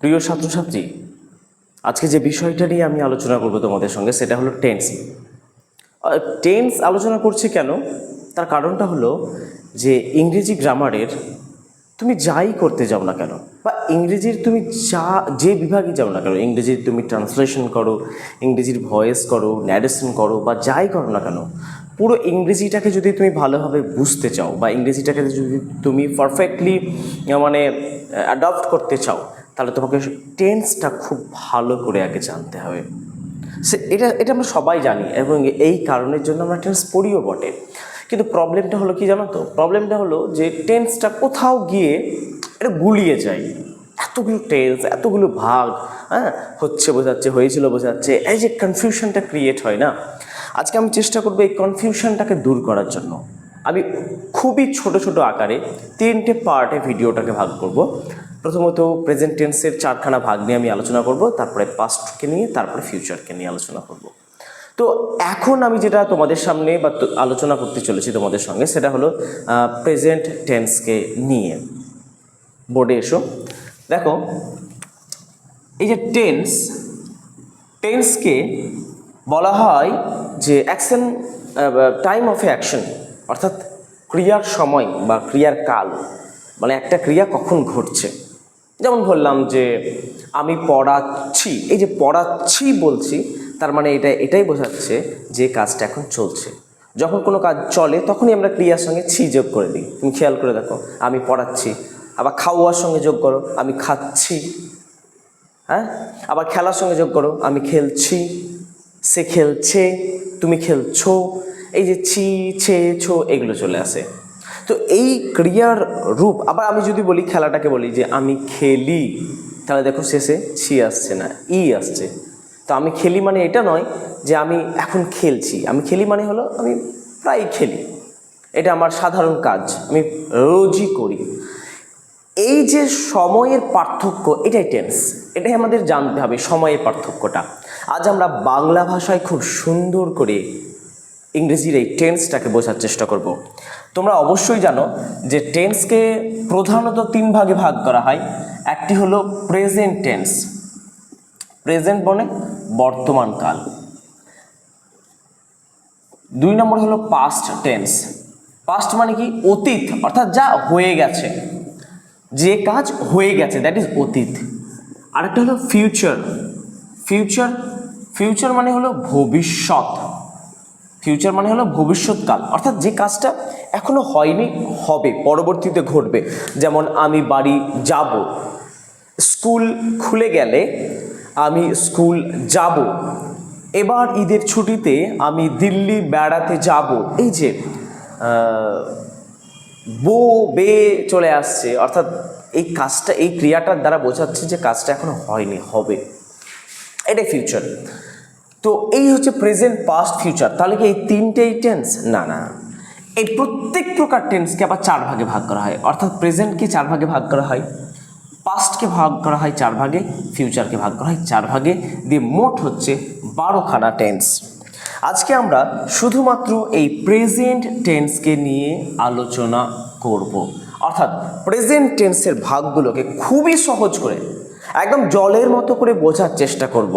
প্রিয় ছাত্রছাত্রী, আজকে যে বিষয়টা নিয়ে আমি আলোচনা করব তোমাদের সঙ্গে সেটা হলো টেন্স টেন্স আলোচনা করছি কেন? তার কারণটা হলো যে ইংরেজি গ্রামারের তুমি যাই করতে যাও না কেন, বা ইংরেজির তুমি যা, যে বিভাগে যাও না কেন, ইংরেজির তুমি ট্রান্সলেশন করো, ইংরেজির ভয়েস করো ন্যারেশন করো, বা যাই করো না কেন, পুরো ইংরেজিটাকে যদি তুমি ভালোভাবে বুঝতে চাও, বা ইংরেজিটাকে যদি তুমি পারফেক্টলি মানে অ্যাডপ্ট করতে চাও তাহলে তোমাকে টেন্সটা খুব ভালো করে আগে জানতে হবে। সে এটা এটা আমরা সবাই জানি এবং এই কারণের জন্য আমরা টেন্স পড়িও বটে। কিন্তু প্রবলেমটা হলো কি জানো তো? প্রবলেমটা হলো যে টেন্সটা কোথাও গিয়ে এটা গুলিয়ে যায়। এতগুলো টেন্স এতগুলো ভাগ হ্যাঁ? হচ্ছে, বোঝাচ্ছে, হয়েছিল, বোঝাচ্ছে, এই যে কনফিউশনটা ক্রিয়েট হয় না? আজকে আমি চেষ্টা করব এই কনফিউশনটাকে দূর করার জন্য। আমি খুবই ছোট ছোট আকারে তিনটে পার্টে ভিডিওটাকে ভাগ করব। প্রথমত প্রেজেন্ট টেন্সের চারখানা ভাগ নিয়ে আমি আলোচনা করব, তারপরে পাস্টকে নিয়ে, তারপরে ফিউচারকে নিয়ে আলোচনা করব। তো এখন আমি যেটা তোমাদের সামনে বা আলোচনা করতে চলেছি তোমাদের সঙ্গে, সেটা হলো প্রেজেন্ট টেন্সকে নিয়ে। বোর্ডে এসো। দেখো, এই যে টেন্স টেন্সকে বলা হয় যে অ্যাকশন টাইম অফ অ্যাকশন অর্থাৎ ক্রিয়ার সময় বা ক্রিয়ার কাল মানে একটা ক্রিয়া কখন ঘটছে। যেমন বললাম যে আমি পড়াচ্ছি, এই যে পড়াচ্ছি বলছি, তার মানে এটা, এটাই বোঝাচ্ছে যে কাজটা এখন চলছে। যখন কোনো কাজ চলে, তখনই আমরা ক্রিয়ার সঙ্গে ছি যোগ করে দিই। তুমি খেয়াল করে দেখো, আমি পড়াচ্ছি, আবার খাওয়ার সঙ্গে যোগ করো, আমি খাচ্ছি হ্যাঁ? আবার খেলার সঙ্গে যোগ করো, আমি খেলছি, সে খেলছে, তুমি খেলছো, এই যে ছি, ছে, ছো, এগুলো চলে আসে। তো এই ক্রিয়ার রূপ, আবার আমি যদি বলি খেলাটাকে বলি যে আমি খেলি, তাহলে দেখো শেষে ছি আসছে না, ই আসছে। তো আমি খেলি মানে এটা নয় যে আমি এখন খেলছি। আমি খেলি মানে হলো আমি প্রায় খেলি। এটা আমার সাধারণ কাজ, আমি রোজই করি। এই যে সময়ের পার্থক্য, এটাই টেন্স। এটাই আমাদের জানতে হবে সময়ের পার্থক্যটা। আজ আমরা বাংলা ভাষায় খুব সুন্দর করে ইংরেজির এই টেন্সটাকে বোঝার চেষ্টা করব। তোমরা অবশ্যই জানো যে টেন্সকে প্রধানত তিন ভাগে ভাগ করা হয়। একটি হলো প্রেজেন্ট টেন্স প্রেজেন্ট মানে বর্তমান কাল। দুই নম্বর হলো পাস্ট টেন্স পাস্ট মানে কি? অতীত, অর্থাৎ যা হয়ে গেছে। যে কাজ হয়ে গেছে দ্যাট ইজ অতীত। আরেকটা হলো ফিউচার ফিউচার ফিউচার মানে হলো ভবিষ্যৎ। ফিউচার মানে হলো ভবিষ্যৎকাল। অর্থাৎ যে কাজটা এখনও হয়নি, হবে, পরবর্তীতে ঘটবে। যেমন আমি বাড়ি যাব, স্কুল খুলে গেলে আমি স্কুল যাব। এবার ঈদের ছুটিতে আমি দিল্লি বেড়াতে যাব। এই যে বো, বে চলে আসছে, অর্থাৎ এই কাজটা, এই ক্রিয়াটার দ্বারা বোঝাচ্ছে যে কাজটা এখনও হয়নি, হবে। এটাই ফিউচার তো এই হচ্ছে প্রেজেন্ট পাস্ট ফিউচার তাহলে কি এই তিনটেই টেন্স না না এই প্রত্যেক প্রকার টেন্সকে আবার চার ভাগে ভাগ করা হয়। অর্থাৎ প্রেজেন্টকে চার ভাগে ভাগ করা হয় পাস্টকে ভাগ করা হয় চার ভাগে ফিউচারকে ভাগ করা হয় চার ভাগে, দিয়ে মোট হচ্ছে বারোখানা টেন্স আজকে আমরা শুধুমাত্র এই প্রেজেন্ট টেন্সকে নিয়ে আলোচনা করব। অর্থাৎ প্রেজেন্ট টেন্সের ভাগগুলোকে খুবই সহজ করে, একদম জলের মতো করে বোঝার চেষ্টা করব।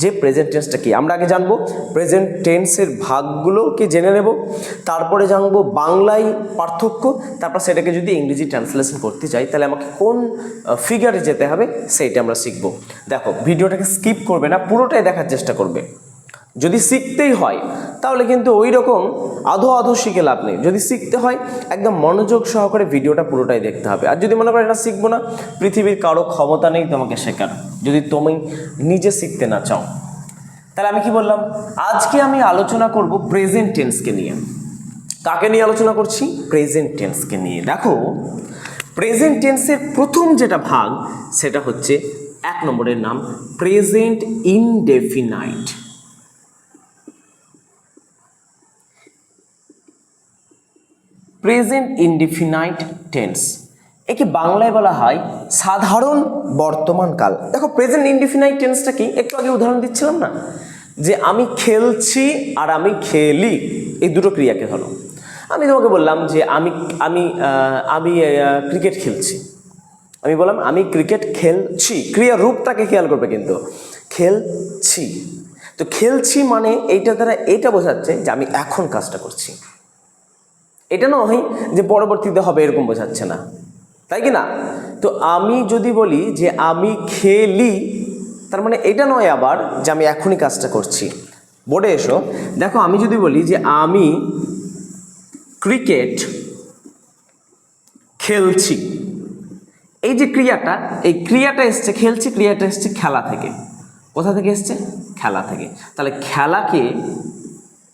যে প্রেজেন্ট টেন্সটা কি? আমরা আগে জানব প্রেজেন্ট টেন্সের ভাগগুলোকে জেনে নেব, তারপরে জানব বাংলায় পার্থক্য, তারপর সেটাকে যদি ইংরেজি ট্রান্সলেশন করতে চাই, তাহলে আমাকে কোন ফিগারে যেতে হবে, সেইটা আমরা শিখব। দেখো, ভিডিওটাকে স্কিপ করবে না, পুরোটাই দেখার চেষ্টা করবে। যদি শিখতেই হয়, তাহলে কিন্তু ওই রকম আধো আধো শিখে লাভ নেই। যদি শিখতে হয়, একদম মনোযোগ সহকারে ভিডিওটা পুরোটাই দেখতে হবে। আর যদি মনে করো এটা শিখব না, পৃথিবীর কারও ক্ষমতা নেই তোমাকে শেখার যদি তুমি নিজে শিখতে না চাও। তাহলে আমি কি বললাম? আজকে আমি আলোচনা করব প্রেজেন্ট টেন্সকে নিয়ে। কাকে নিয়ে আলোচনা করছি? প্রেজেন্ট টেন্সকে নিয়ে। দেখো প্রেজেন্ট টেন্সের প্রথম যেটা ভাগ, সেটা হচ্ছে এক নম্বরের নাম present indefinite present indefinite tense. একে বাংলায় বলা হয় সাধারণ বর্তমান কাল। দেখো, প্রেজেন্ট ইনডিফিনাইট টেন্সটা কি? একটু আগে উদাহরণ দিচ্ছিলাম না? যে আমি খেলছি আর আমি খেলি, এই দুটো ক্রিয়াকে ধরো। আমি তোমাকে বললাম যে আমি আমি আমি ক্রিকেট খেলছি। আমি বললাম, আমি ক্রিকেট খেলছি। ক্রিয়া রূপটাকে খেয়াল করবে কিন্তু। খেলছি। তো খেলছি মানে এইটা দ্বারা এটা বোঝাচ্ছে যে আমি এখন কাজটা করছি। এটা নয় যে পরবর্তীতে হবে, এরকম বোঝাচ্ছে না। তাই কি না? তো আমি যদি বলি যে আমি খেলি, তার মানে এটা নয় আবার যে আমি এখনই কাজটা করছি। বোর্ডে এসো। দেখো, আমি যদি বলি যে আমি ক্রিকেট খেলছি, এই যে ক্রিয়াটা, এই ক্রিয়াটা এসছে, খেলছি, ক্রিয়াটা এসছে খেলা থেকে। কোথা থেকে এসছে? খেলা থেকে। তাহলে খেলাকে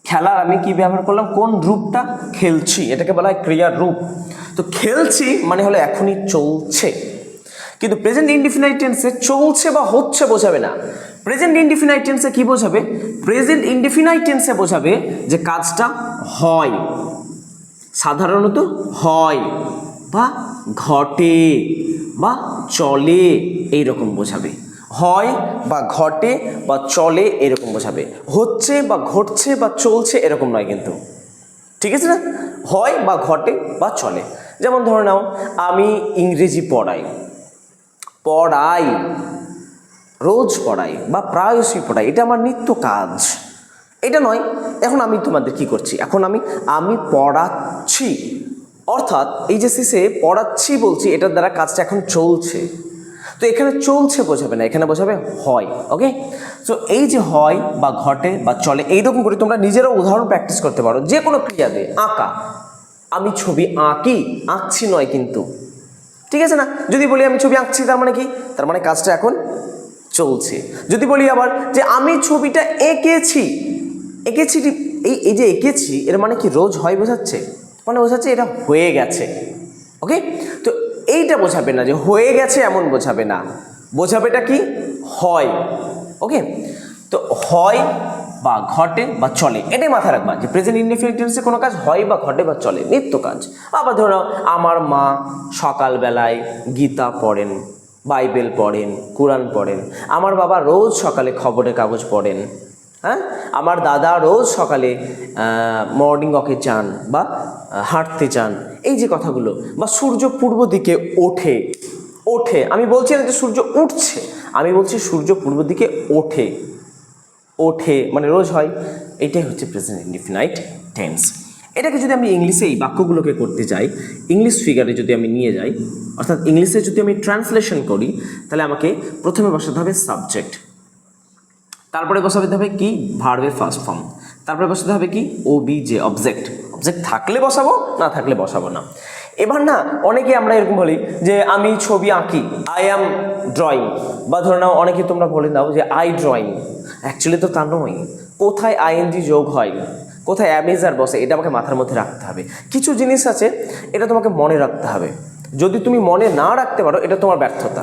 খেলার আমি কি ব্যবহার করলাম? কোন রূপটা খেলছি? এটাকে বলা হয় ক্রিয়ার রূপ। তো খেলছি মানে হলো এখনই চলছে। কিন্তু প্রেজেন্ট ইনডিফিনাইট টেন্সে চলছে বা হচ্ছে বোঝাবে না। প্রেজেন্ট ইনডিফিনাইট টেন্সে কি বোঝাবে? প্রেজেন্ট ইনডিফিনাইট টেন্সে বোঝাবে যে কাজটা হয়। সাধারণত হয় বা ঘটে বা চলে এই রকম বোঝাবে। হয় বা ঘটে বা চলে এরকম বোঝাবে। হচ্ছে বা ঘটছে বা চলছে এরকম নয় কিন্তু। ঠিক আছে না? হয় বা ঘটে বা চলে। যেমন ধরে নাও, আমি ইংরেজি পড়াই। পড়াই। রোজ পড়াই বা প্রায়শই পড়াই। এটা আমার নিত্য কাজ। এটা নয়, এখন আমি তোমাদের কি করছি? এখন আমি আমি পড়াচ্ছি। অর্থাৎ এই যে শেষে পড়াচ্ছি বলছি, এটার দ্বারা কাজটা এখন চলছে। তো এখানে চলছে বোঝাবে না, এখানে বোঝাবে হয় ওকে তো এই যে হয় বা ঘটে বা চলে, এইরকম করে তোমরা নিজেরাও উদাহরণ প্র্যাকটিস করতে পারো। যে কোনো ক্রিয়া দিয়ে, আঁকা। আমি ছবি আঁকি, আঁকছি নয় কিন্তু। ঠিক আছে না? যদি বলি আমি ছবি আঁকছি, তার মানে কি? তার মানে কাজটা এখন চলছে। যদি বলি আবার যে আমি ছবিটা এঁকেছি এঁকেছি এই এই যে এঁকেছি, এর মানে কি রোজ হয় বোঝাচ্ছে? মানে বোঝাচ্ছে এটা হয়ে গেছে ওকে তো এইটা বোঝাবে না যে হয়ে গেছে এমন বোঝাবে না। বোঝাবেটা কি? হয়। ওকে তো হয় বা ঘটে বা চলে, এটাই মাথায় রাখবা যে প্রেজেন্ট ইনডিফিনিটেন্সে কোনো কাজ হয় বা ঘটে বা চলে, নিত্য কাজ। আবার ধরো আমার মা সকালবেলায় গীতা পড়েন, বাইবেল পড়েন, কোরআন পড়েন, আমার বাবা রোজ সকালে খবরের কাগজ পড়েন হ্যাঁ? আমার দাদা রোজ সকালে মর্নিং ওয়াকে যান বা হাঁটতে যান। এই যে কথাগুলো, বা সূর্য পূর্ব দিকে ওঠে ওঠে। আমি বলছি না যে সূর্য উঠছে, আমি বলছি সূর্য পূর্ব দিকে ওঠে ওঠে মানে রোজ হয়। এটাই হচ্ছে প্রেজেন্ট ইনডিফিনাইট টেন্স এটাকে যদি আমি ইংলিশে এই বাক্যগুলোকে করতে যাই, ইংলিশ ফিগারে যদি আমি নিয়ে যাই, অর্থাৎ ইংলিশে যদি আমি ট্রান্সলেশন করি, তাহলে আমাকে প্রথমে বসাতে হবে সাবজেক্ট তারপরে বসাতে হবে কি? ভার্বের ফার্স্ট ফর্ম তারপরে বসাতে হবে কি? O B J object object থাকলে বসাবো, না থাকলে বসাবো না। এবার না, অনেকে আমরা এরকম বলি যে, আমি ছবি আঁকি আই অ্যাম ড্রয়িং বা ধরে নাও, অনেকে তোমরা বলে দাও যে আই ড্রয়িং অ্যাকচুয়ালি তো তা নয়। কোথায় আইএনজি যোগ হয়? কোথায় অ্যামেজার বসে? এটা আমাকে মাথার মধ্যে রাখতে হবে। কিছু জিনিস আছে, এটা তোমাকে মনে রাখতে হবে। যদি তুমি মনে না রাখতে পারো, এটা তোমার ব্যর্থতা।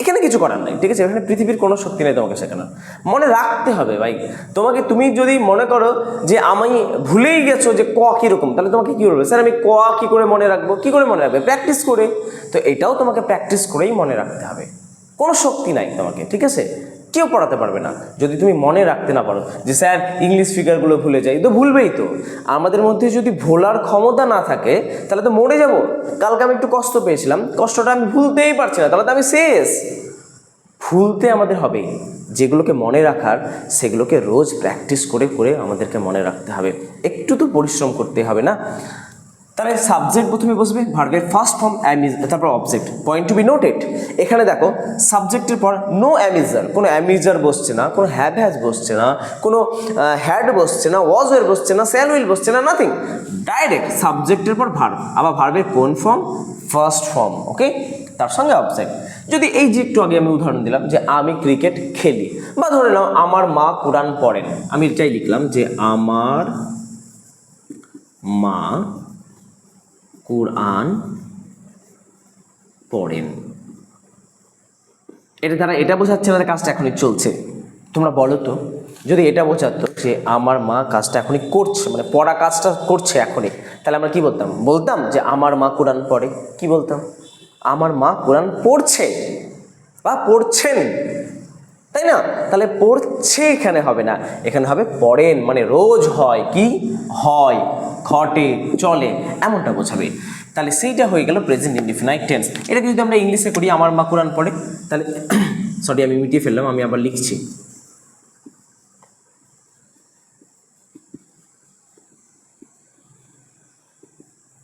এখানে কিছু করার নাই, ঠিক আছে? এখানে পৃথিবীর কোনো শক্তি নেই তোমাকে সেখানে। মনে রাখতে হবে ভাই, তোমাকে তুমি যদি মনে করো যে আমি ভুলেই গেছো যে ক কীরকম, তাহলে তোমাকে কী বলবে? স্যার, আমি ক কী করে মনে রাখব? কী করে মনে রাখবে? প্র্যাকটিস করে। তো এটাও তোমাকে প্র্যাকটিস করেই মনে রাখতে হবে। কোনো শক্তি নাই তোমাকে, ঠিক আছে? কেউ পড়াতে পারবে না। যদি তুমি মনে রাখতে না পারো যে, স্যার ইংলিশ ফিগারগুলো ভুলে যাই, তো ভুলবেই তো। আমাদের মধ্যে যদি ভোলার ক্ষমতা না থাকে, তাহলে তো মরে যাব। কালকে আমি একটু কষ্ট পেয়েছিলাম। কষ্টটা আমি ভুলতেই পারছি না। তাহলে তো আমি শেষ। ভুলতে আমাদের হবে যেগুলোকে মনে রাখার, সেগুলোকে রোজ প্র্যাকটিস করে করে আমাদেরকে মনে রাখতে হবে। একটু তো পরিশ্রম করতে হবে না? তাহলে সাবজেক্ট প্রথমে বসবে ভার্বের ফার্স্ট ফর্ম অ্যামিজ তারপর object point to be noted এখানে দেখো সাবজেক্টের পর নো অ্যামিজার কোনো অ্যামিজার বসছে না, কোনো হ্যাভ হ্যাজ বসছে না, কোনো হ্যাড বসছে না ওয়াজ ওয়ের বসছে না স্যাল উইল বসছে না নাথিং ডাইরেক্ট সাবজেক্টের পর ভার্ব আবার ভার্বের কোন ফর্ম ফার্স্ট ফর্ম ওকে তার সঙ্গে অবজেক্ট যদি এই যে একটু আগে আমি উদাহরণ দিলাম যে আমি ক্রিকেট খেলি, বা ধরে নাও আমার মা কোরআন পড়েন, আমি এটাই লিখলাম যে আমার মা কোরআন পড়েন। এটা তারা, এটা বোঝাচ্ছে না কাজটা এখনই চলছে। তোমরা বলো তো, যদি এটা বোঝাতো যে আমার মা কাজটা এখনই করছে মানে পড়া কাজটা করছে এখনই, তাহলে আমরা কি বলতাম? বলতাম যে আমার মা কোরআন পড়ে। কি বলতাম? আমার মা কোরআন পড়ছে, বা পড়ছেন। তাই না? তাহলে পড়ছে এখানে হবে না। এখানে হবে পড়েন মানে রোজ হয় কি? হয়, ঘটে, চলে, এমনটা বোঝাবে। তাহলে সেইটা হয়ে গেল প্রেজেন্ট ইনডিফিনাইট টেন্স এটাকে যদি আমরা ইংলিশে করি, আমার মা কোরআন পড়ে, তাহলে সরি আমি মিটিয়ে ফেললাম, আমি আবার লিখছি।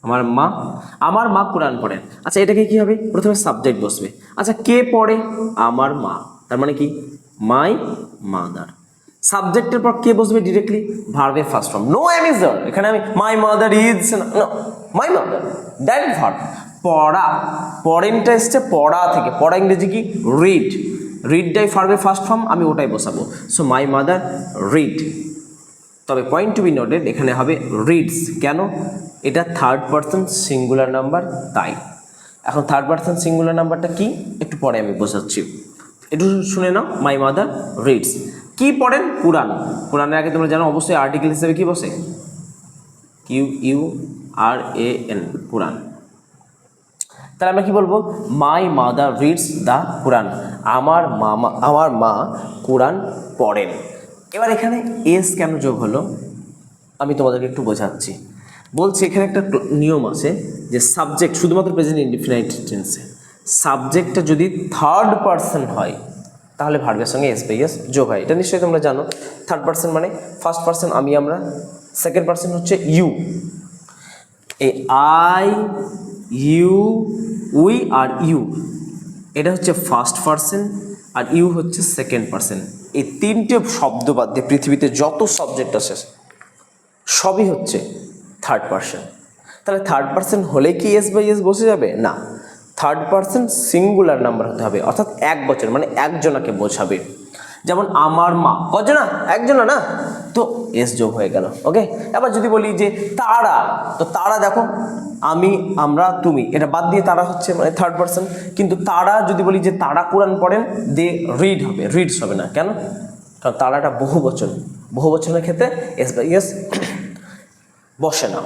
আমার মা আমার মা কোরআন পড়েন আচ্ছা এটাকে কি হবে? প্রথমে সাবজেক্ট বসবে। আচ্ছা কে পড়ে? আমার মা। তার মানে কি? মাই মাদার সাবজেক্টের পর কে বসবে directly ভার্বে first form no am is are এখানে আমি my mother is my mother direct verb পড়া। পড়েনটা এসছে, পড়া থেকে। পড়া ইংরেজি কি? রিড রিডটাই ভার্বে ফার্স্ট ফর্ম আমি ওটাই বসাবো। সো মাই মাদার রিড তবে পয়েন্ট টু বি নোটেড এখানে হবে রিডস কেন? এটা থার্ড পার্সন সিঙ্গুলার নাম্বার তাই। এখন থার্ড পার্সন সিঙ্গুলার নাম্বারটা কি? একটু পরে আমি বোঝাচ্ছি। একটু শুনে নাও মাই মাদার রিডস কি পড়েন? কোরআন। কোরআনের আগে তোমরা জানো, অবশ্যই আর্টিকেল হিসেবে কি বসে? Q U R A N কোরআন। তাহলে আমরা কি বলব? মাই মাদার রিডস দ্য কোরআন আমার মামা, আমার মা কোরআন পড়েন। এবার এখানে এস কেন যোগ হলো? আমি তোমাদেরকে একটু বোঝাচ্ছি। বলছি, এখানে একটা নিয়ম আছে যে সাবজেক্ট শুধুমাত্র প্রেজেন্ট ইনডিফিনাইট টেন্সে সাবজেক্টটা যদি থার্ড পার্সন হয়, তাহলে ভার্বের সঙ্গে এস বাই এস যোগ হয়। এটা নিশ্চয়ই তোমরা জানো। থার্ড পার্সন মানে ফার্স্ট পার্সন আমি, আমরা। সেকেন্ড পার্সন হচ্ছে ইউ এই আই ইউ উই আর ইউ এটা হচ্ছে ফার্স্ট পার্সন আর ইউ হচ্ছে সেকেন্ড পার্সন এই তিনটে শব্দ বাদ দিয়ে পৃথিবীতে যত সাবজেক্ট আছে, সবই হচ্ছে থার্ড পার্সন তাহলে থার্ড পার্সন হলে কি এস বাই এস বসে যাবে? না। থার্ড পার্সন সিঙ্গুলার নাম্বার হতে হবে, অর্থাৎ এক বছর মানে একজনাকে বোঝাবে। যেমন আমার মা, কজনা? একজনা না? তো এস যোগ হয়ে গেল ওকে এবার যদি বলি যে তারা, তো তারা দেখো, আমি, আমরা, তুমি, এটা বাদ দিয়ে তারা হচ্ছে মানে থার্ড পার্সন কিন্তু তারা যদি বলি যে তারা কোরআন পড়েন দে রিড হবে রিডস হবে না, কেন? কারণ তারাটা বহু বচন, বহু বচনের ক্ষেত্রে এস বাই এস বসে না।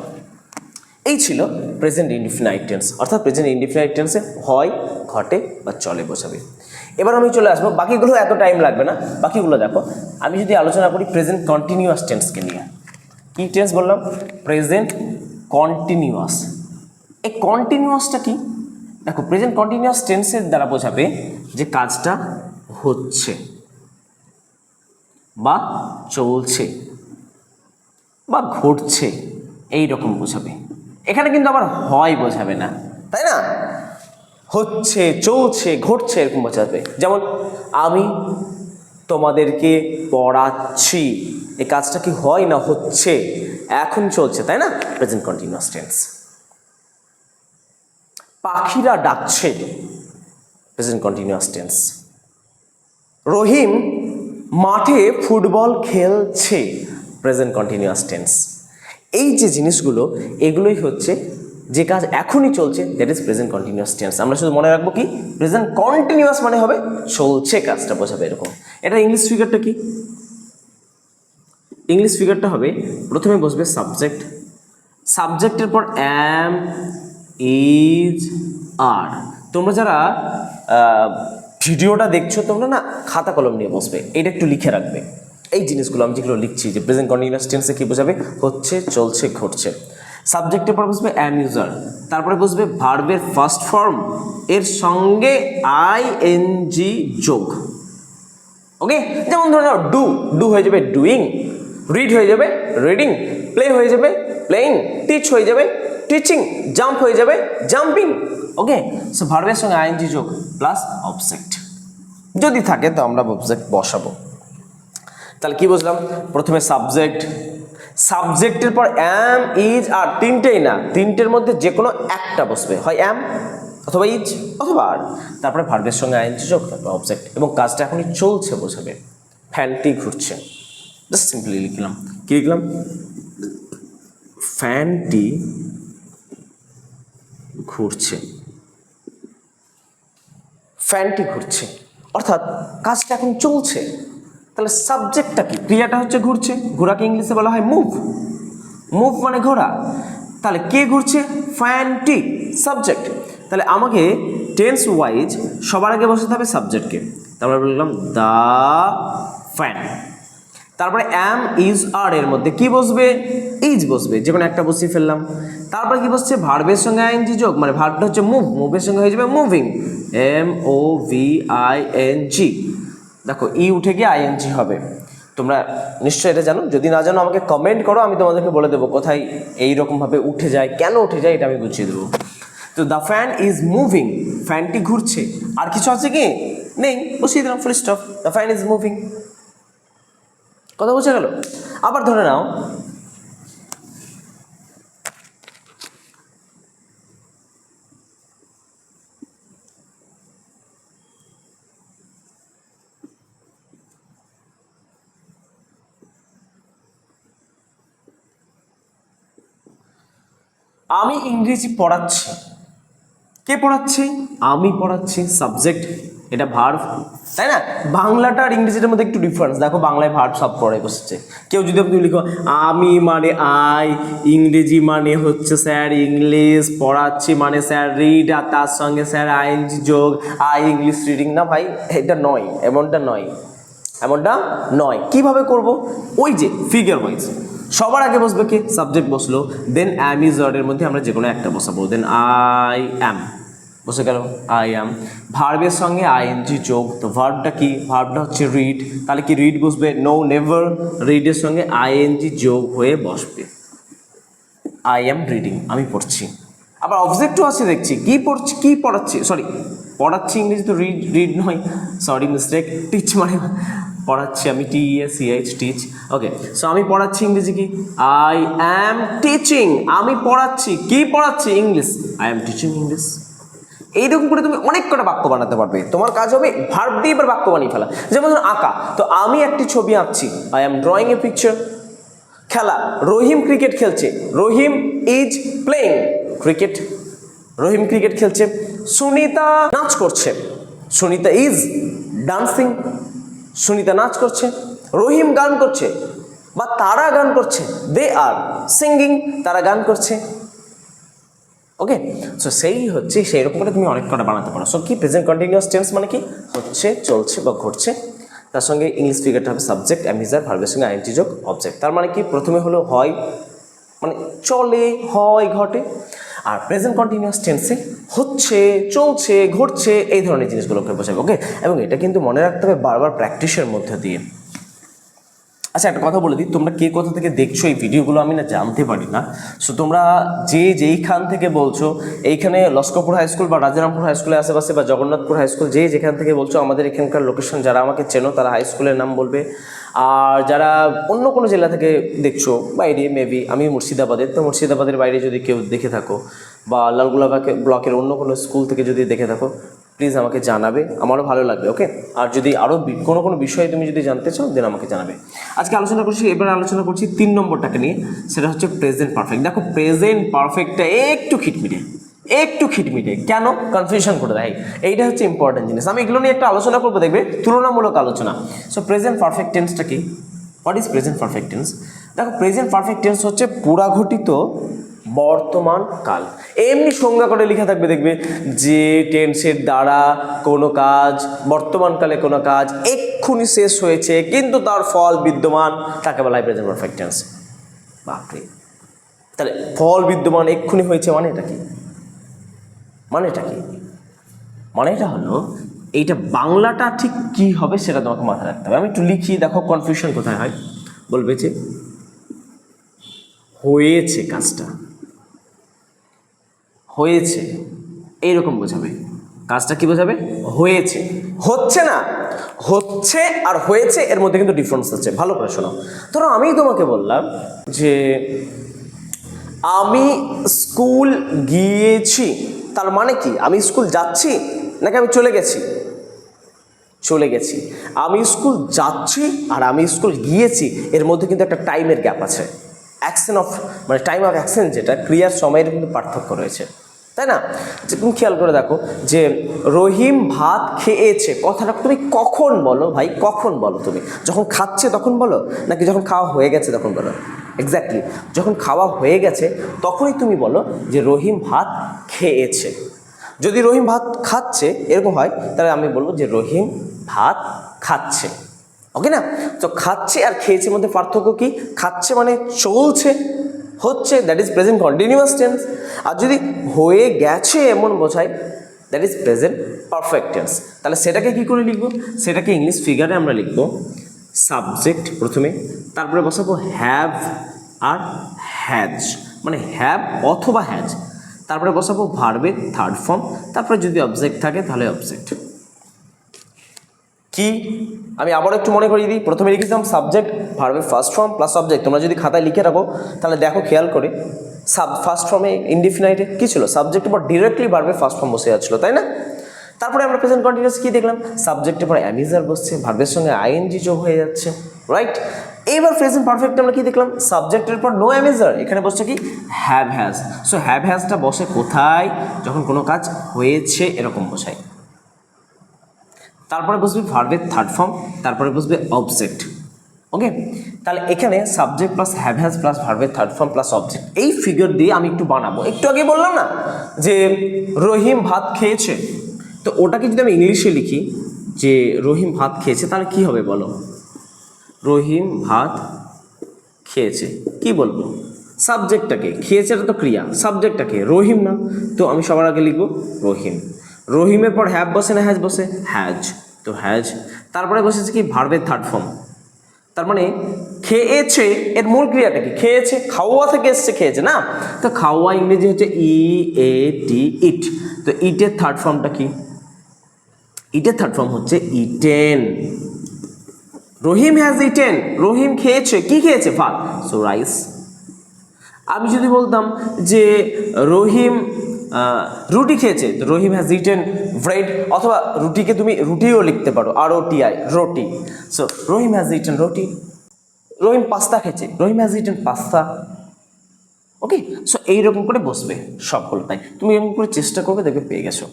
এই ছিল প্রেজেন্ট ইনডিফিনাইট টেন্স অর্থাৎ প্রেজেন্ট ইনডিফিনাইট টেন্সে হয়, ঘটে বা চলে, বোঝাবে। এবার আমি চলে আসব, বাকিগুলো এত টাইম লাগবে না। বাকিগুলো দেখো, আমি যদি আলোচনা করি প্রেজেন্ট কন্টিনিউয়াস টেন্সকে নিয়ে। কি টেন্স বললাম? প্রেজেন্ট কন্টিনিউয়াস এই কন্টিনিউয়াসটা কি? দেখো প্রেজেন্ট কন্টিনিউয়াস টেন্সের দ্বারা বোঝাবে যে কাজটা হচ্ছে বা চলছে বা ঘটছে এই রকম বোঝাবে। এখানে কিন্তু আবার হয় বোঝাবে না। তাই না? হচ্ছে, চলছে, ঘটছে এরকম বোঝাবে। যেমন, আমি তোমাদেরকে পড়াচ্ছি। এই কাজটা কি হয় না হচ্ছে? এখন চলছে, তাই না? প্রেজেন্ট কন্টিনিউয়াস টেন্স পাখিরা ডাকছে। প্রেজেন্ট কন্টিনিউয়াস টেন্স রহিম মাঠে ফুটবল খেলছে। প্রেজেন্ট কন্টিনিউয়াস টেন্স এই যে জিনিসগুলো, এগুলোই হচ্ছে যে কাজ এখনই চলছে that is present continuous tense আমরা শুধু মনে রাখব কি প্রেজেন্ট কন্টিনিউয়াস মানে হবে চলছে কাজটা, বোঝাবে এরকম। এটা ইংলিশ ফিগারটা কি? ইংলিশ ফিগারটা হবে, প্রথমে বসবে সাবজেক্ট সাবজেক্টের পর অ্যাম ইজ আর তোমরা যারা ভিডিওটা দেখছ, তোমরা না খাতা কলম নিয়ে বসবে, এটা একটু লিখে রাখবে। এই জিনিসগুলো আমি যেগুলো লিখছি, যে প্রেজেন্ট কন্টিনিউয়াস টেন্সে কী বোঝাবে? হচ্ছে, চলছে, ঘটছে। সাবজেক্টের পর বসবে অ্যামিউজার তারপরে বসবে ভার্বের ফার্স্ট ফর্ম এর সঙ্গে আই এন জি যোগ। ওকে যেমন ধরে নাও ডু ডু হয়ে যাবে ডুইং রিড হয়ে যাবে রিডিং প্লে হয়ে যাবে প্লেইং টিচ হয়ে যাবে টিচিং জাম্প হয়ে যাবে জাম্পিং ওকে সো ভার্বের সঙ্গে আইএনজি যোগ প্লাস অবজেক্ট যদি থাকে, তো আমরা অবজেক্ট বসাবো। তাহলে কি বুঝলাম? প্রথমে সাবজেক্ট সাবজেক্টের পর অ্যাম ইজ আর তিনটেই না, তিনটের মধ্যে যে কোনো একটা বসবে। হয় অ্যাম অথবা ইজ অথবা আর তারপরে ভার্বের সঙ্গে আইনজি যোগ, তারপর অবজেক্ট এবং কাজটা এখনই চলছে বোঝাবে। ফ্যানটি ঘুরছে। জাস্ট সিম্পলি লিখলাম। কি লিখলাম? ফ্যানটি ঘুরছে। ফ্যানটি ঘুরছে। অর্থাৎ কাজটা এখন চলছে। তাহলে সাবজেক্টটা কি? ক্রিয়াটা হচ্ছে ঘুরছে। ঘোড়াকে ইংলিশে বলা হয় মুভ মুভ মানে ঘোড়া। তাহলে কে ঘুরছে? ফ্যানটি সাবজেক্ট তাহলে আমাকে টেন্স ওয়াইজ সবার আগে বসাতে হবে সাবজেক্টকে তারপরে বললাম দ্য ফ্যান তারপরে অ্যাম ইজ আর এর মধ্যে কি বসবে? ইজ বসবে। যে কোনো একটা বসিয়ে ফেললাম। তারপরে কি বসছে? ভার্বের সঙ্গে আইএনজি যোগ। মানে ভার্বটা হচ্ছে মুভ মুভের সঙ্গে হয়ে যাবে moving M O V I N G দেখো ই উঠে গিয়ে আইএনজি হবে। তোমরা নিশ্চয়ই এটা জানো? যদি না জানো, আমাকে কমেন্ট করো, আমি তোমাদেরকে বলে দেবো কোথায় এইরকমভাবে উঠে যায়, কেন উঠে যায়, এটা আমি বুঝিয়ে দেবো। তো দ্য ফ্যান ইজ মুভিং ফ্যানটি ঘুরছে। আর কিছু আছে কি? নেই। বসিয়ে দিলাম full stop the fan is moving কথা বুঝে গেল? আবার ধরে নাও। আমি ইংরেজি পড়াচ্ছি। কে পড়াচ্ছে? আমি পড়াচ্ছি সাবজেক্ট এটা ভার্ভ তাই না? বাংলাটা আর ইংরেজিটার মধ্যে একটু ডিফারেন্স দেখো বাংলায় ভার্ভ সব পড়ে বসছে। কেউ যদি তুমি লিখো, আমি মানে আই ইংরেজি মানে হচ্ছে স্যার ইংলিশ পড়াচ্ছি মানে স্যার রিড আর তার সঙ্গে স্যার আইএনজি যোগ আই ইংলিশ রিডিং না ভাই, এটা নয়, এমনটা নয় এমনটা নয়। কীভাবে করব? ওই যে ফিগার ওয়াইজ সবার আগে বসবে কি? সাবজেক্ট বসল। দেন অ্যাম ইজ ওয়ার্ডের মধ্যে আমরা যে কোনো একটা বসাবো। দেন আই অ্যাম বসে গেল। আই অ্যাম ভার্বের সঙ্গে আইএনজি যোগ। তো ভার্বটা কি? ভার্বটা হচ্ছে রিড তাহলে কি রিড বসবে? নো নেভার রিডের সঙ্গে আইএনজি যোগ হয়ে বসবে। আই অ্যাম রিডিং আমি পড়ছি। আবার অবজেক্টও আছে দেখছি। কি পড়ছি? কি পড়াচ্ছি? সরি পড়াচ্ছি ইংরেজি তো রিড রিড নয়। সরি মিস্টেক টিচ মানে পড়াচ্ছি আমি T S C H teach okay so আমি পড়াচ্ছি ইংরেজি কি? আই অ্যাম টিচিং আমি পড়াচ্ছি। কি পড়াচ্ছি? English I am teaching English এইরকম করে তুমি অনেক কটা বাক্য বানাতে পারবে। তোমার কাজ হবে ভার্ব দিয়ে এবার বাক্য বানিয়ে ফেলা। যেমন ধরো আঁকা। তো আমি একটি ছবি আঁকছি। I am drawing a picture খেলা। রহিম ক্রিকেট খেলছে। Rahim is playing cricket Rahim cricket খেলছে। সুনিতা নাচ করছে। সুনিতা ইজ ডান্সিং সুনিতা নাচ করছে, রহিম গান করছে, বা তারা গান করছে দে আর সিঙ্গিং তারা গান করছে। ওকে সো সেই হচ্ছে, সেই রকম করে তুমি অনেক কটা বানাতে পারো। সো কি প্রেজেন্ট কন্টিনিউয়াস টেন্স মানে কি? হচ্ছে, চলছে বা ঘটছে। তার সঙ্গে ইংলিশ ফিগারটা হবে সাবজেক্ট অ্যামিজার ভার্বের সঙ্গে আইনটি যোগ অবজেক্ট তার মানে কি? প্রথমে হলো হয় মানে চলে, হয়, ঘটে। আর প্রেজেন্ট কন্টিনিউয়াস টেন্সে হচ্ছে, চলছে, ঘটছে, এই ধরনের জিনিসগুলোকে বোঝাবে ওকে এবং এটা কিন্তু মনে রাখতে হবে বারবার প্র্যাকটিসের মধ্যে দিয়ে। আচ্ছা একটা কথা বলে দিই। তোমরা কে কোথা থেকে দেখছ এই ভিডিওগুলো আমি না জানতে পারি না। সো তোমরা যে যেইখান থেকে বলছো, এইখানে লস্করপুর হাই স্কুল বা রাজারামপুর হাই স্কুলের আশেপাশে বা জগন্নাথপুর হাই স্কুল যে যেখান থেকে বলছো, আমাদের এখানকার লোকেশন যারা আমাকে চেনো, তারা হাই স্কুলের নাম বলবে। আর যারা অন্য কোনো জেলা থেকে দেখছ বাইরে মেবি আমি মুর্শিদাবাদের তো মুর্শিদাবাদের বাইরে যদি কেউ দেখে থাকো, বা লালগুলা ব্লকের অন্য কোনো স্কুল থেকে যদি দেখে থাকো প্লিজ আমাকে জানাবে, আমারও ভালো লাগবে ওকে আর যদি আরও কোনো কোনো বিষয়ে তুমি যদি জানতে চাও দেন আমাকে জানাবে। আজকে আলোচনা করছি, এবার আলোচনা করছি তিন নম্বরটাকে নিয়ে, সেটা হচ্ছে প্রেজেন্ট পারফেক্ট দেখো প্রেজেন্ট পারফেক্টটা একটু খিটমিটে একটু খিটমিটে। কেন? কনফিউশন করে দেয়। এইটা হচ্ছে ইম্পর্টেন্ট জিনিস। আমি এগুলো নিয়ে একটা আলোচনা করব, দেখবে, তুলনামূলক আলোচনা। সো প্রেজেন্ট পারফেক্ট টেন্সটা কি? What is present perfect tense দেখো প্রেজেন্ট পারফেক্ট টেন্স হচ্ছে পুরাঘটিত বর্তমান কাল। এমনি সংজ্ঞা করে লেখা থাকবে, দেখবে, যে টেন্সের দ্বারা কোনো কাজ বর্তমানকালে কোনো কাজ এক্ষুনি শেষ হয়েছে, কিন্তু তার ফল বিদ্যমান, তাকে বলা হয় প্রেজেন্ট পারফেক্ট টেন্স বাপরে। তাহলে ফল বিদ্যমান এক্ষুনি হয়েছে মানে এটা কি? মানে এটা কি? মানে এটা হলো, এইটা বাংলাটা ঠিক কি হবে সেটা তোমাকে মাথায় রাখতে হবে। আমি একটু লিখি, দেখো কনফিউশন কোথায় হয়। বলবে যে, হয়েছে কাজটা। হয়েছে। এইরকম বোঝাবে। কাজটা কি বোঝাবে? হয়েছে। হচ্ছে না। হচ্ছে আর হয়েছে, এর মধ্যে কিন্তু ডিফারেন্স আছে। ভালো করে শোনো। ধরো আমি তোমাকে বললাম যে আমি স্কুল গিয়েছি। তার মানে কি? আমি স্কুল যাচ্ছি নাকি আমি চলে গেছি? চলে গেছি। আমি স্কুল যাচ্ছি আর আমি স্কুল গিয়েছি, এর মধ্যে কিন্তু একটা টাইমের গ্যাপ আছে। অ্যাকশন অফ মানে টাইম অফ অ্যাকশন যেটা, ক্রিয়ার সময়ের কিন্তু পার্থক্য রয়েছে। তাই না? যে তুমি খেয়াল করে দেখো যে রহিম ভাত খেয়েছে। কথাটা তুমি কখন বলো ভাই? কখন বলো তুমি? যখন খাচ্ছে তখন বলো? নাকি যখন খাওয়া হয়ে গেছে তখন বলো? এক্স্যাক্টলি যখন খাওয়া হয়ে গেছে তখনই তুমি বলো যে রহিম ভাত খেয়েছে। যদি রহিম ভাত খাচ্ছে, এরকম হয়, তাহলে আমি বলব যে রহিম ভাত খাচ্ছে। ওকে না? তো খাচ্ছে আর খেয়েছে মধ্যে পার্থক্য কি? খাচ্ছে মানে চলছে। হচ্ছে that is present continuous tense আর যদি হয়ে গেছে এমন বোঝায় that is present perfect tense তাহলে সেটাকে কি করে লিখব? সেটাকে ইংলিশ ফিগারে আমরা লিখব সাবজেক্ট প্রথমে, তারপরে বসাবো হ্যাভ আর হ্যাজ মানে হ্যাভ অথবা হ্যাজ তারপরে বসাবো ভার্বের থার্ড ফর্ম তারপরে যদি অবজেক্ট থাকে তাহলে অবজেক্ট কি? আমি আবার একটু মনে করিয়ে দিই। প্রথমে লিখেছিলাম সাবজেক্ট ভার্বের ফার্স্ট ফর্ম প্লাস সাবজেক্ট তোমরা যদি খাতায় লিখে রাখো, তাহলে দেখো, খেয়াল করে। সাব ফার্স্ট ফর্মে ইনডিফিনাইটে কী ছিল? সাবজেক্টের পর ডিরেক্টলি ভার্বের ফার্স্ট ফর্ম বসে যাচ্ছিল, তাই না? তারপরে আমরা প্রেজেন্ট কন্টিনিউস কি দেখলাম? সাবজেক্টের পর অ্যামিজার বসছে ভার্বের সঙ্গে আইএনজি যোগ হয়ে যাচ্ছে রাইট এইবার প্রেজেন্ট পারফেক্ট আমরা কি দেখলাম? সাবজেক্টের পর নো অ্যামিজার এখানে বসছে কি? হ্যাভ হ্যাজ সো হ্যাভ হ্যাজটা বসে কোথায়? যখন কোনো কাজ হয়েছে, এরকম বোঝায় তারপরে বসবে ভার্বের থার্ড ফর্ম তারপরে বসবে অবজেক্ট ওকে তাহলে এখানে subject plus have has plus ভার্বের থার্ড ফর্ম প্লাস অবজেক্ট এই ফিগার দিয়ে আমি একটু বানাবো। একটু আগে বললাম না যে রহিম ভাত খেয়েছে? তো ওটাকে যদি আমি ইংলিশে লিখি যে রহিম ভাত খেয়েছে, তাহলে কি হবে বলো? রহিম ভাত খেয়েছে। কি বলব? সাবজেক্টটাকে খেয়েছে এটা তো ক্রিয়া সাবজেক্টটাকে রহিম না? তো আমি সবার আগে লিখব রহিম। রহিমের পর হ্যাভ বসে না হ্যাজ বসে? হ্যাজ। তো হ্যাজ। তারপরে বসেছে কি? ভার্বের থার্ড ফর্ম তার মানে খেয়েছে, এর মূল ক্রিয়াটা কি? খেয়েছে, খাওয়া থেকে এসছে খেয়েছে, না? তো খাওয়া ইংরেজি হচ্ছে ই এ টি ইট তো ইটের থার্ড ফর্মটা কি? ইটের থার্ড ফর্ম হচ্ছে eaten Rahim has eaten Rahim খেয়েছে। কি খেয়েছে? ভাত। সো রাইস আমি যদি বলতাম যে রহিম রুটি খেয়েছে রহিম হ্যাজ ইটেন ব্রেড অথবা রুটিকে তুমি রুটিও লিখতে পারো R O T I roti. So Rahim has eaten roti, Rahim pasta খেয়েছে, Rahim has eaten pasta. Okay so এইরকম করে বসবে সবগুলো, তাই তুমি এরকম করে চেষ্টা করবে, দেখবে পেয়ে গেছো।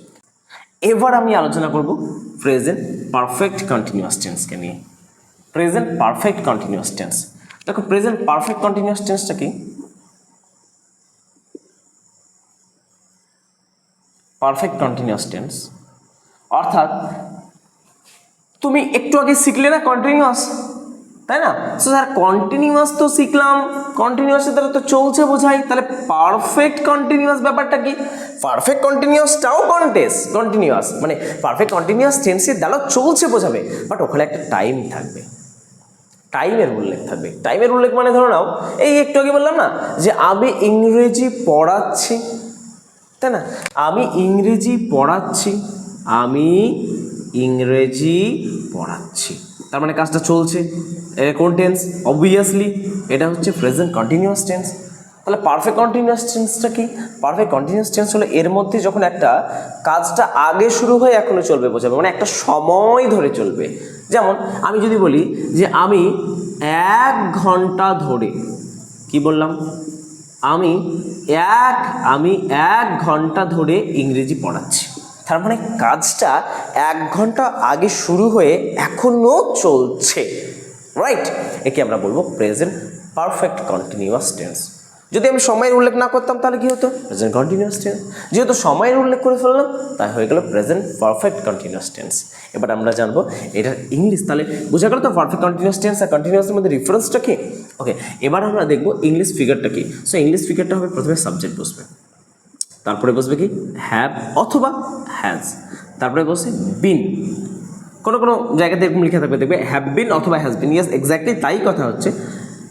এবার আমি আলোচনা করব প্রেজেন্ট পারফেক্ট কন্টিনিউয়াস টেন্সকে নিয়ে। প্রেজেন্ট পারফেক্ট কন্টিনিউয়াস টেন্স দেখো প্রেজেন্ট পারফেক্ট কন্টিনিউয়াস টেন্সটা কি? পারফেক্ট কন্টিনিউয়াস টেন্স অর্থাৎ, তুমি একটু আগে শিখলে না কন্টিনিউয়াস তাই না? সো স্যার কন্টিনিউয়াস তো শিখলাম। কন্টিনিউয়াসের দ্বারা তো চলছে বোঝাই। তাহলে পারফেক্ট কন্টিনিউয়াস ব্যাপারটা কি? পারফেক্ট কন্টিনিউয়াসটাও কন্টেস কন্টিনিউয়াস মানে পারফেক্ট কন্টিনিউয়াস টেন্সের দ্বারা চলছে বোঝাবে। বাট ওখানে একটা টাইম থাকবে। টাইমের উল্লেখ থাকবে। টাইমের উল্লেখ মানে ধরো নাও, এই একটু আগে বললাম না, যে আমি ইংরেজি পড়াচ্ছি। তাই না? আমি ইংরেজি পড়াচ্ছি, আমি ইংরেজি পড়াচ্ছি। তার মানে কাজটা চলছে। কোন টেন্স অবভিয়াসলি এটা হচ্ছে প্রেজেন্ট কন্টিনিউয়াস টেন্স তাহলে পারফেক্ট কন্টিনিউয়াস টেন্সটা কি? পারফেক্ট কন্টিনিউয়াস টেন্স হলো এর মধ্যে যখন একটা কাজটা আগে শুরু হয়ে এখনও চলবে বোঝাবে। মানে একটা সময় ধরে চলবে। যেমন আমি যদি বলি যে আমি এক ঘণ্টা ধরে, কি বললাম? আমি এক আমি এক ঘণ্টা ধরে ইংরেজি পড়াচ্ছি। তার মানে কাজটা এক ঘণ্টা আগে শুরু হয়ে এখনও চলছে। রাইট একে আমরা বলব প্রেজেন্ট পারফেক্ট কন্টিনিউয়াস টেন্স যদি আমি সময়ের উল্লেখ না করতাম তাহলে কি হতো? প্রেজেন্ট কন্টিনিউয়াস টেন্স যেহেতু সময়ের উল্লেখ করে ফেললাম তাই হয়ে গেল প্রেজেন্ট পারফেক্ট কন্টিনিউয়াস টেন্স এবার আমরা জানব এটার ইংলিশ তাহলে বোঝা গেল তো পারফেক্ট কন্টিনিউয়াস টেন্স আর কন্টিনিউয়াসের মধ্যে ডিফারেন্সটা কি? ওকে এবার আমরা দেখব ইংলিশ ফিগারটা কি? সো ইংলিশ ফিগারটা হবে প্রথমে সাবজেক্ট বসবে। তারপরে বসবে কি? হ্যাভ অথবা হ্যাজ তারপরে বসে বিন কোনো কোনো জায়গাতে এরকম লিখে থাকবে দেখবে হ্যাভ বিন অথবা হ্যাজ বিন ইয়াস এক্স্যাক্টলি তাই কথা হচ্ছে।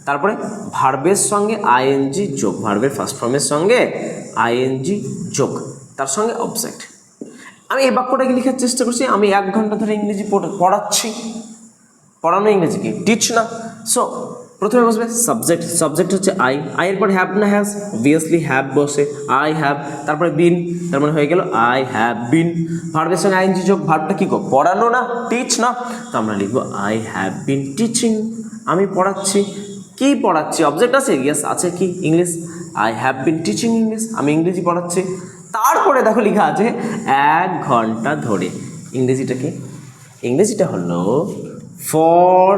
তারপরে ভার্বের সঙ্গে আইএনজি যোগ ভার্বের ফার্স্ট ফর্মের সঙ্গে আইএনজি যোগ, তার সঙ্গে অবজেক্ট আমি এই বাক্যটাকে লেখার চেষ্টা করছি, আমি এক ঘণ্টা ধরে ইংরেজি পড়- পড়াচ্ছি। পড়ানো ইংরেজি কি? টিচ না। সো প্রথমে বসবে সাবজেক্ট সাবজেক্ট হচ্ছে আই আই এর পর হ্যাভ না হ্যাজ অবভিয়াসলি হ্যাভ বসে আই হ্যাভ তারপরে বিন তার মানে হয়ে গেল আই হ্যাভ বিন ভার্বের সঙ্গে আইএনজি যোগ ভার্বটা কি গো? পড়ানো না টিচ না। তো আমরা লিখব আই হ্যাভ বিন টিচিং আমি পড়াচ্ছি। কি পড়াচ্ছি? অবজেক্ট আছে? ইয়েস আছে কি? English I have been teaching English আমি ইংরেজি পড়াচ্ছি। তারপরে দেখো লেখা আছে, এক ঘণ্টা ধরে। ইংরেজিটা কি? ইংরেজিটা হলো for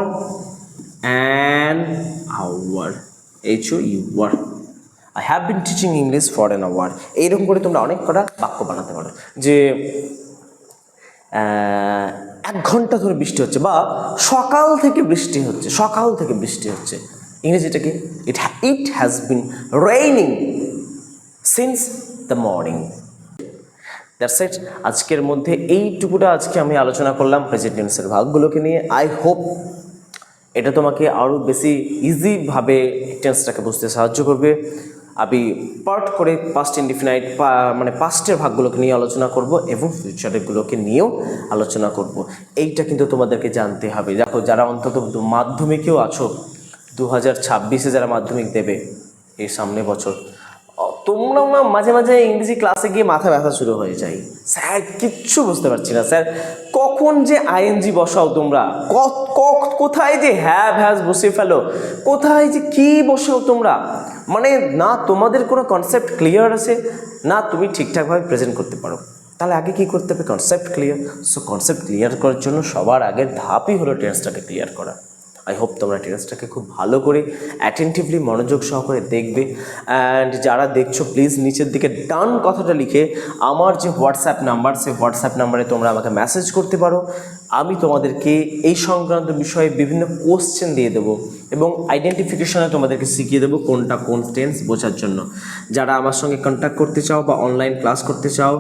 an hour H O U R I have been teaching English for an hour এইরকম করে তোমরা অনেক কটা বাক্য বানাতে পারো। যে এক ঘণ্টা ধরে বৃষ্টি হচ্ছে বা সকাল থেকে বৃষ্টি হচ্ছে, সকাল থেকে বৃষ্টি হচ্ছে। ইংরেজিটা কি it it has been raining since the morning that's it আজকের মধ্যে এইটুকুটা আজকে আমি আলোচনা করলাম প্রেসিডেন্টসের ভাগগুলোকে নিয়ে। আই হোপ এটা তোমাকে আরও বেশি ইজিভাবে টেন্সটাকে বুঝতে সাহায্য করবে। আমি পার্ট করে পাস্ট ইনডিফিনাইট মানে পাস্টের ভাগগুলোকে নিয়ে আলোচনা করব এবং ফিউচারেরগুলোকে নিয়েও আলোচনা করব। এইটা কিন্তু তোমাদেরকে জানতে হবে। দেখো, যারা অন্তত মাধ্যমিকেও আছো দু হাজার ছাব্বিশে যারা মাধ্যমিক দেবে এই সামনে বছর তোমরা না মাঝে মাঝে ইংরেজি ক্লাসে গিয়ে মাথা ব্যথা শুরু হয়ে যায়। স্যার, কিচ্ছু বুঝতে পারছি না। স্যার, কখন যে আইএনজি বসাও তোমরা? কোথায় যে হ্যাভ হ্যাজ বসে ফেলো? কোথায় যে কি বসেও তোমরা? মানে না তোমাদের কোনো কনসেপ্ট ক্লিয়ার আছে, না তুমি ঠিকঠাকভাবে প্রেজেন্ট করতে পারো। তাহলে আগে কি করতে হবে? Concept clear so concept clear করার জন্য সবার আগের ধাপই হলো টেন্সটাকে ক্লিয়ার করা। আই হোপ তোমরা টেন্সটাকে খুব ভালো করে অ্যাটেন্টিভলি মনোযোগ সহকারে দেখবে। অ্যান্ড যারা দেখছ প্লিজ নিচের দিকে ডান কথাটা লিখে আমার যে হোয়াটসঅ্যাপ নাম্বার সেই হোয়াটসঅ্যাপ নাম্বারে তোমরা আমাকে মেসেজ করতে পারো। আমি তোমাদেরকে এই সংক্রান্ত বিষয়ে বিভিন্ন কোশ্চেন দিয়ে দেবো এবং আইডেন্টিফিকেশনে তোমাদেরকে শিখিয়ে দেবো কোনটা কোন টেন্স বোঝার জন্য। যারা আমার সঙ্গে কন্ট্যাক্ট করতে চাও বা অনলাইন ক্লাস করতে চাও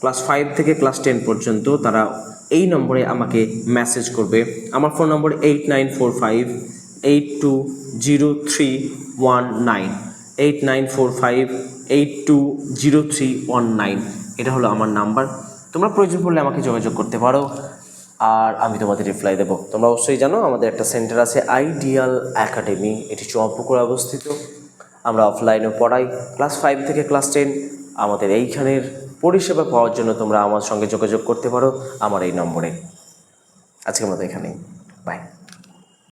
ক্লাস ফাইভ থেকে ক্লাস টেন পর্যন্ত তারা এই নম্বরে আমাকে মেসেজ করবে। আমার phone number eight nine four five eight two zero three one nine eight nine four five eight two zero three one nine এটা হলো আমার নাম্বার তোমরা প্রয়োজন পড়লে আমাকে যোগাযোগ করতে পারো। আর আমি তোমাদের রিপ্লাই দেবো। তোমরা অবশ্যই জানো, আমাদের একটা সেন্টার আছে আইডিয়াল একাডেমি এটি চুয়াপুকুর অবস্থিত। আমরা অফলাইনেও পড়াই। ক্লাস ফাইভ থেকে ক্লাস টেন আমাদের এইখানের পরিষেবা পাওয়ার জন্য তোমরা আমার সঙ্গে যোগাযোগ করতে পারো আমার এই নম্বরে। আজকে মতো এখানেই।